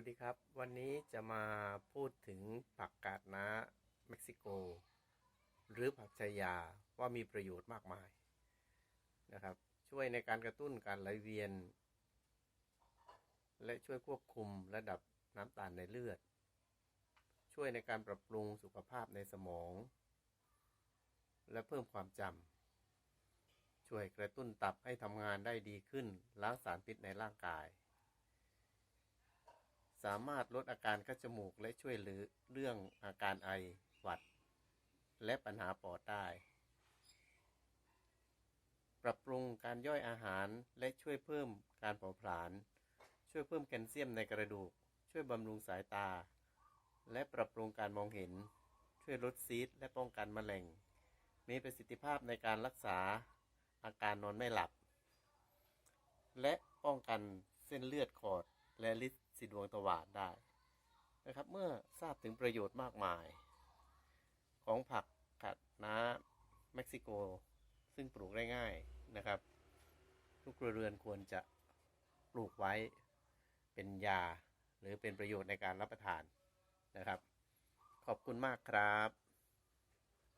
วัสดีครับ วันนี้จะมาพูดถึงผักกาดน้าเม็กซิโก หรือผักชายาว่ามีประโยชน์มากมายนะครับ ช่วยในการกระตุ้นการไหลเวียน และช่วยควบคุมระดับน้ำตาลในเลือด ช่วยในการปรับปรุงสุขภาพในสมอง และเพิ่มความจำช่วยกระตุ้นตับให้ทำงานได้ดีขึ้นล้างสารพิษในร่างกายามารถลดอาการคัดจมูกและช่วยเหลือเรื่องอาการไอหวัด และปัญหาปอดได้ ปรับปรุงการย่อยอาหารและช่วยเพิ่มการเผาผลาญ ช่วยเพิ่มแคลเซียมในกระดูก ช่วยบำรุงสายตา และปรับปรุงการมองเห็น ช่วยลดซีดและป้องกันมะเร็ง มีประสิทธิภาพในการรักษาอาการนอนไม่หลับ และป้องกันเส้นเลือดขอดและลิ สีดวงตวาดได้นะครับ เมื่อทราบถึงประโยชน์มากมาย ของผักกัดน้าเม็กซิโก ซึ่งปลูกได้ง่ายนะครับ ทุกครัวเรือนควรจะปลูกไว้เป็นยา หรือเป็นประโยชน์ในการรับประทานนะครับ ขอบคุณมากครับ